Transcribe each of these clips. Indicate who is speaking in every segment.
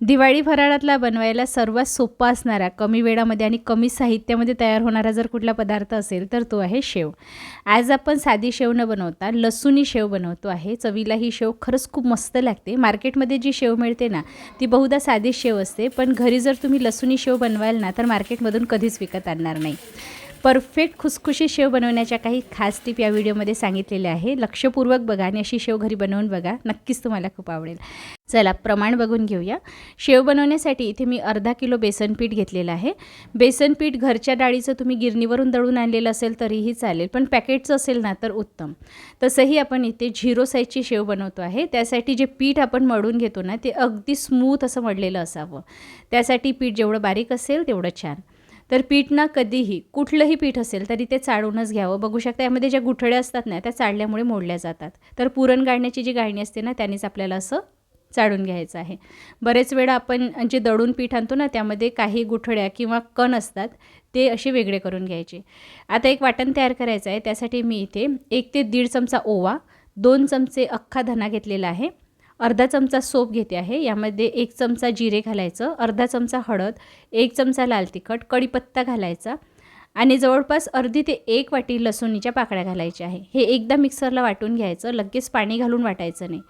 Speaker 1: दिवाळी फराळातला बनवायला सर्वात सोपा असणारा कमी वेळामध्ये आणि कमी साहित्यामध्ये तयार होणारा जर कुठला पदार्थ असेल तर तो आहे शेव. आज आपण साधी शेव न बनवता लसूणी शेव बनवतो आहे. चवीला ही शेव खरंच खूप मस्त लागते. मार्केटमध्ये जी शेव मिळते ना ती बहुधा साधी शेव असते. पण घरी जर तुम्ही लसूणी शेव बनवाल ना तर मार्केटमधून कधीच विकत आणणार नाही. परफेक्ट खुसखुशी शेव बनवण्याच्या काही खास टीप या व्हिडिओमध्ये सांगितलेल्या आहे. लक्षपूर्वक बघा आणि अशी शेव घरी बनवून बघा. नक्कीच तुम्हाला खूप आवडेल. चला प्रमाण बघून घेऊया. शेव बनवण्यासाठी इथे मी अर्धा किलो बेसन पीठ घेतलेलं आहे. बेसन पीठ घरच्या डाळीचं तुम्ही गिरणीवरून दळून आणलेलं असेल तरीही चालेल पण पॅकेटचं असेल ना तर उत्तम. तसंही आपण इथे झिरो साईजची शेव बनवतो आहे. त्यासाठी जे पीठ आपण मळून घेतो ना ते अगदी स्मूथ असं मळलेलं असावं. त्यासाठी पीठ जेवढं बारीक असेल तेवढं छान. तर पीठ ना कधीही कुठलंही पीठ असेल तरी ते चाळूनच घ्यावं. बघू शकता यामध्ये ज्या गुठळ्या असतात ना त्या चाळल्यामुळे मोडल्या जातात. तर पुरण गाळण्याची जी गाळणी असते ना त्यानेच आपल्याला असं चाळून घ्यायचं आहे. बरेच वेळा आपण जे दळून पीठ आणतो ना त्यामध्ये काही गुठळ्या किंवा कण असतात ते असे वेगळे करून घ्यायचे. आता एक वाटण तयार करायचं आहे त्यासाठी मी इथे एक ते दीड चमचा ओवा दोन चमचे अख्खा धना घेतलेला आहे. अर्धा चमचा सोप घेते आहे. यामध्ये एक चमचा जिरे घालायचं अर्धा चमचा हळद एक चमचा लाल तिखट कढीपत्ता घालायचा आणि जवळपास अर्धी ते एक वाटी लसूणीच्या पाकळ्या घालायच्या आहे. हे एकदा मिक्सरला वाटून घ्यायचं लगेच पाणी घालून वाटायचं नाही.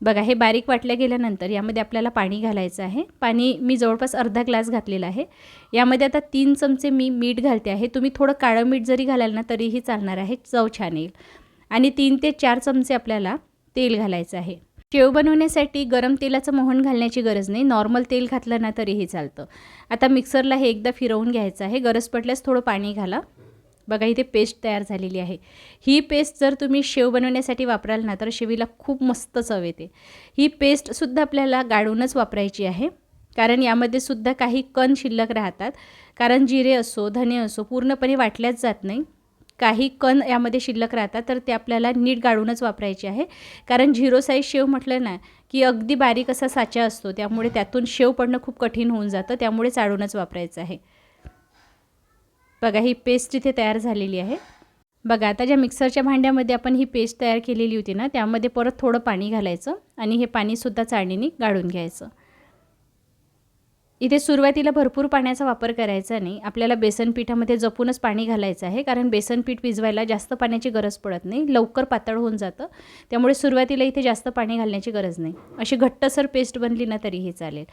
Speaker 1: बघा हे बारीक वाटल्या गेल्यानंतर यामध्ये आपल्याला पाणी घालायचं आहे. पाणी मी जवळपास अर्धा ग्लास घातलेला आहे. यामध्ये आता तीन चमचे मी मीठ घालते आहे. तुम्ही थोडं काळं मीठ जरी घालाल ना तरीही चालणार आहे. चव छान येईल. आणि तीन ते चार चमचे आपल्याला तेल घालायचं आहे. शेव बनवण्यासाठी गरम तेलाचं मोहन घालण्याची गरज नाही. नॉर्मल तेल घातलं ना तरीही चालतं. आता मिक्सरला हे एकदा फिरवून घ्यायचं आहे. गरज पडल्यास थोडं पाणी घाला. बघा इथे पेस्ट तयार झालेली आहे. ही पेस्ट जर तुम्ही शेव बनवण्यासाठी वापराल ना तर शेवीला खूप मस्त चव येते. ही पेस्टसुद्धा आपल्याला गाळूनच वापरायची आहे. कारण यामध्ये सुद्धा काही कण शिल्लक राहतात. कारण जिरे असो धने असो पूर्णपणे वाटल्याच जात नाही. काही कण यामध्ये शिल्लक राहतात तर ते आपल्याला नीट गाळूनच वापरायचे आहे. कारण झिरो साईज शेव म्हटलं ना की अगदी बारीक असा साचा असतो त्यामुळे त्यातून शेव पडणं खूप कठीण होऊन जातं त्यामुळे चाळूनच वापरायचं आहे. बघा ही पेस्ट इथे तयार झालेली आहे. बघा आता ज्या मिक्सरच्या भांड्यामध्ये आपण ही पेस्ट तयार केलेली होती ना त्यामध्ये परत थोडं पाणी घालायचं आणि हे पाणीसुद्धा चाळणीने गाळून घ्यायचं. इथे सुरुवातीला भरपूर पाण्याचा वापर करायचा नाही. आपल्याला बेसन पिठामध्ये जपूनच पाणी घालायचं आहे कारण बेसन पीठ भिजवायला जास्त पाण्याची गरज पडत नाही. लवकर पातळ होऊन जातं. त्यामुळे सुरुवातीला इथे जास्त पाणी घालण्याची गरज नाही. अशी घट्टसर पेस्ट बनली ना तरीही चालेल.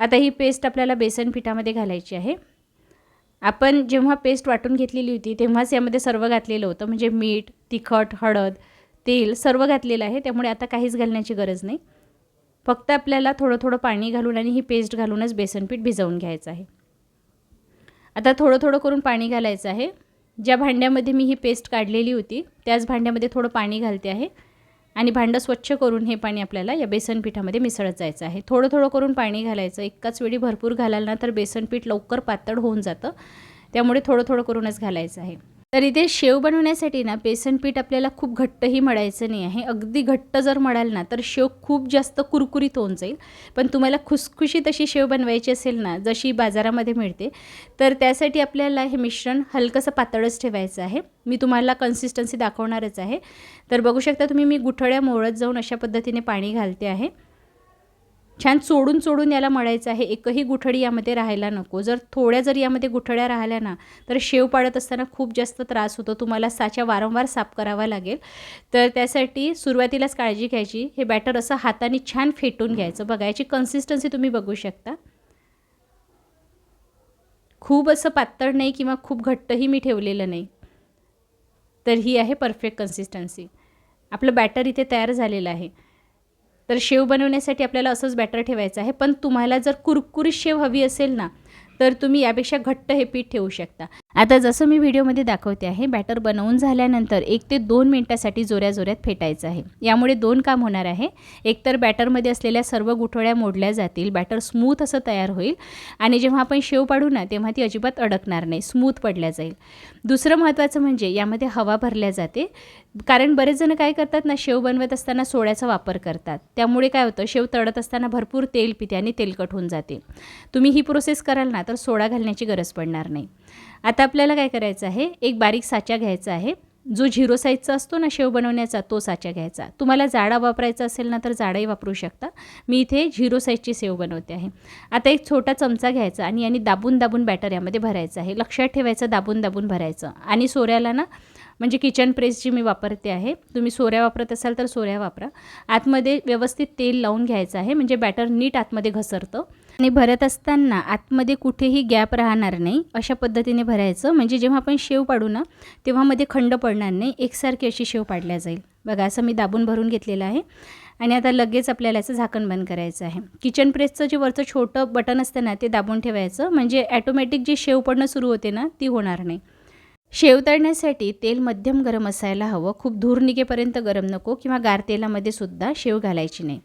Speaker 1: आता ही पेस्ट आपल्याला बेसन पिठामध्ये घालायची आहे. आपण जेव्हा पेस्ट वाटून घेतलेली होती तेव्हाच यामध्ये सर्व घातलेलं होतं. म्हणजे मीठ तिखट हळद तेल सर्व घातलेलं आहे. त्यामुळे आता काहीच घालण्याची गरज नाही. फक्त आपल्याला थोडं थोडं पाणी घालून आणि ही पेस्ट घालूनच बेसनपीठ भिजवून घ्यायचं आहे. आता थोडं थोडं करून पाणी घालायचं आहे. ज्या भांड्यामध्ये मी ही पेस्ट काढलेली होती त्याच भांड्यामध्ये थोडं पाणी घालते आहे आणि भांडं स्वच्छ करून हे पाणी आपल्याला या बेसनपीठामध्ये मिसळत जायचं आहे. थोडं थोडं करून पाणी घालायचं. एकाच वेळी भरपूर घालाल ना तर बेसनपीठ लवकर पातळ होऊन जातं. त्यामुळे थोडं थोडं करूनच घालायचं आहे. तर इथे शेव बनवण्यासाठी ना बेसन पीठ आपल्याला खूप घट्टही मळायचं नाही आहे. अगदी घट्ट जर मळाल ना तर शेव खूप जास्त कुरकुरीत होऊन जाईल. पण तुम्हाला खुसखुशीत अशी शेव बनवायची असेल ना जशी बाजारामध्ये मिळते तर त्यासाठी आपल्याला हे मिश्रण हलकंसं पातळच ठेवायचं आहे. मी तुम्हाला कन्सिस्टन्सी दाखवणारच आहे. तर बघू शकता तुम्ही मी गुठळ्या मोळत जाऊन अशा पद्धतीने पाणी घालते आहे. छान चोडून चोडून याला मळायचं आहे. एकही गुठळी यामध्ये राहायला नको. जर थोड्या जर यामध्ये गुठळ्या राहिल्या ना तर शेव पाडत असताना खूप जास्त त्रास होतो. तुम्हाला साच्या वारंवार साफ करावा लागेल. तर त्यासाठी सुरुवातीलाच काळजी घ्यायची. हे बॅटर असं हाताने छान फेटून घ्यायचं. बघा याची कन्सिस्टन्सी तुम्ही बघू शकता. खूप असं पातळ नाही किंवा खूप घट्टही मी ठेवलेलं नाही. तर ही आहे परफेक्ट कन्सिस्टन्सी आपलं बॅटर इथे तयार झालेलं आहे. तर शेव बनवण्यासाठी आपल्याला असंच बॅटर ठेवायचं आहे. पण तुम्हाला जर कुरकुरीत शेव हवी असेल ना तर तुम्ही यापेक्षा घट्ट हे पीठ ठेवू शकता. आता जसं मी व्हिडिओमध्ये दाखवते आहे बॅटर बनवून झाल्यानंतर एक ते दोन मिनटासाठी जोऱ्या जोऱ्यात फेटायचं आहे. यामुळे दोन काम होणार आहे. एकतर बॅटरमध्ये असलेल्या सर्व गुठळ्या मोडल्या जातील बॅटर स्मूथ असं तयार होईल आणि जेव्हा आपण शेव पाडू ना तेव्हा ती अजिबात अडकणार नाही स्मूथ पडल्या जाईल. दुसरं महत्त्वाचं म्हणजे यामध्ये हवा भरल्या जाते. कारण बरेच जण काय करतात ना शेव बनवत असताना सोड्याचा वापर करतात. त्यामुळे काय होतं शेव तळत असताना भरपूर तेल पिते आणि तेलकट होऊन जाते. तुम्ही ही प्रोसेस कराल ना तर सोडा घालण्याची गरज पडणार नाही. आता आपल्याला काय करायचं आहे? एक बारीक साचा घ्यायचा आहे. जो झिरो साईजचा असतो ना शेव बनवण्याचा तो साचा घ्यायचा. तुम्हाला जाडा वापरायचा असेल ना तर जाडाही वापरू शकता. मी इथे झिरो साईजची सेव बनवते आहे. आता एक छोटा चमचा घ्यायचा आणि याने दाबून दाबून बॅटर यामध्ये भरायचं आहे. लक्षात ठेवायचं दाबून दाबून भरायचं. आणि सोऱ्याला ना म्हणजे किचन प्रेस जी मी वापरते आहे. तुम्ही सोऱ्या वापरत असाल तर सोऱ्या वापरा. आतमध्ये व्यवस्थित तेल लावून घ्यायचं आहे. म्हणजे बॅटर नीट आतमध्ये घसरतं. आणि भरत असताना आतमध्ये कुठेही गॅप राहणार नाही अशा पद्धतीने भरायचं. म्हणजे जेव्हा आपण शेव पाडू ना तेव्हा मध्ये खंड पडणार नाही एकसारखी अशी शेव पाडल्या जाईल. बघा असं मी दाबून भरून घेतलेलं आहे. आणि आता लगेच आपल्याला याचं झाकण बंद करायचं आहे. किचन प्रेसचं जे वरचं छोटं बटन असतं ना ते दाबून ठेवायचं. म्हणजे ॲटोमॅटिक जी शेव पडणं सुरू होते ना ती होणार नाही. शेव तळण्यासाठी तेल मध्यम गरम असायला हवं. खूप धूर निघेपर्यंत गरम नको किंवा गार तेलामध्ये सुद्धा शेव घालायची नाही.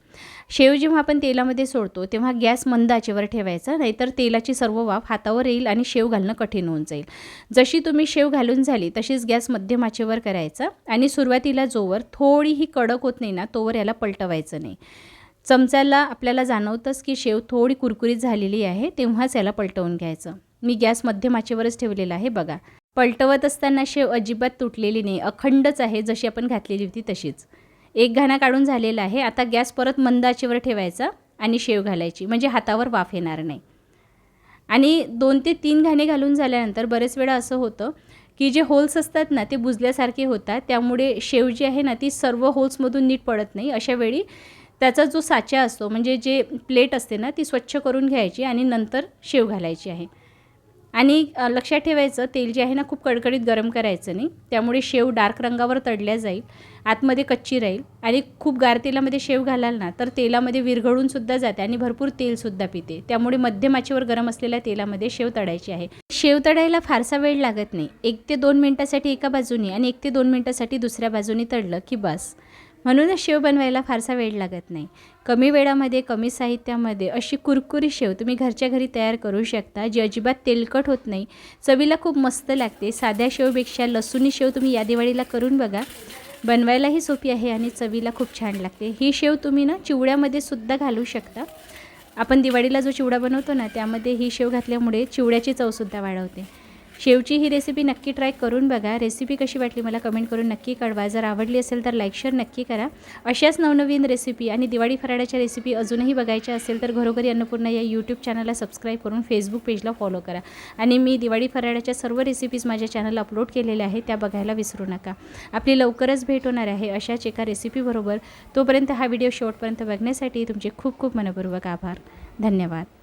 Speaker 1: शेव जेव्हा आपण तेलामध्ये सोडतो तेव्हा गॅस मंद आचेवर ठेवायचा नाहीतर तेलाची सर्व वाफ हातावर येईल आणि शेव घालणं कठीण होऊन जाईल. जशी तुम्ही शेव घालून झाली तशीच गॅस मध्यम आचेवर करायचा आणि सुरुवातीला जोवर थोडीही कडक होत नाही ना तोवर याला पलटवायचं नाही. चमच्याला आपल्याला जाणवतंच की शेव थोडी कुरकुरीत झालेली आहे तेव्हाच याला पलटवून घ्यायचं. मी गॅस मध्यम आचेवरच ठेवलेला आहे बघा. पलटवत असताना शेव अजिबात तुटलेली नाही. अखंडच आहे जशी आपण घातलेली होती तशीच. एक घाणा काढून झालेला आहे. आता गॅस परत मंद आचेवर ठेवायचा आणि शेव घालायची. म्हणजे हातावर वाफ येणार नाही. आणि दोन ते तीन घाणे घालून झाल्यानंतर बरेच वेळा असं होतं की जे होल्स असतात ना ते बुजल्यासारखे होतात. त्यामुळे शेव जी आहे ना ती सर्व होल्समधून नीट पडत नाही. अशा वेळी त्याचा जो साचा असतो म्हणजे जे प्लेट असते ना ती स्वच्छ करून घ्यायची आणि नंतर शेव घालायची आहे. आणि लक्षात ठेवायचं तेल जे आहे ना खूप कडकडीत गरम करायचं नाही. त्यामुळे शेव डार्क रंगावर तळल्या जाईल आतमध्ये कच्ची राहील आणि खूप गार तेलामध्ये शेव घालाल ना तर तेलामध्ये विरघळूनसुद्धा जाते आणि भरपूर तेलसुद्धा पिते. त्यामुळे मध्यमाचेवर गरम असलेल्या तेलामध्ये शेव तळायची आहे. शेव तळायला फारसा वेळ लागत नाही. एक ते दोन मिनटासाठी एका बाजूनी आणि एक ते दोन मिनटासाठी दुसऱ्या बाजूनी तळलं की बस. म्हणूनच शेव बनवायला फारसा वेळ लागत नाही. कमी वेळामध्ये कमी साहित्यामध्ये अशी कुरकुरी शेव तुम्ही घरच्या घरी तयार करू शकता जी अजिबात तेलकट होत नाही. चवीला खूप मस्त लागते. साध्या शेवपेक्षा लसूणी शेव तुम्ही या दिवाळीला करून बघा. बनवायलाही सोपी आहे आणि चवीला खूप छान लागते. ही शेव तुम्ही ना चिवड्यामध्ये सुद्धा घालू शकता. आपण दिवाळीला जो चिवडा बनवतो ना त्यामध्ये ही शेव घातल्यामुळे चिवड्याची चवसुद्धा वाढवते. शेवची ही रेसिपी नक्की ट्राय करून बघा. रेसिपी कशी वाटली मला कमेंट करून नक्की कळवा. जर आवडली असेल तर लाईक शेअर नक्की करा. अशाच नवनवीन रेसिपी आणि दिवाळी फराळाच्या रेसिपी अजूनही बघायच्या असेल तर घरोघरी अन्नपूर्णा या यूट्यूब चॅनलला सबस्क्राईब करून फेसबुक पेजला फॉलो करा. आणि मी दिवाळी फराळाच्या सर्व रेसिपीज माझ्या चॅनलला अपलोड केलेल्या आहेत त्या बघायला विसरू नका. आपली लवकरच भेट होणार आहे अशाच एका रेसिपीबरोबर तोपर्यंत हा व्हिडिओ शेवटपर्यंत बघण्यासाठी तुमचे खूप खूप मनपूर्वक आभार. धन्यवाद.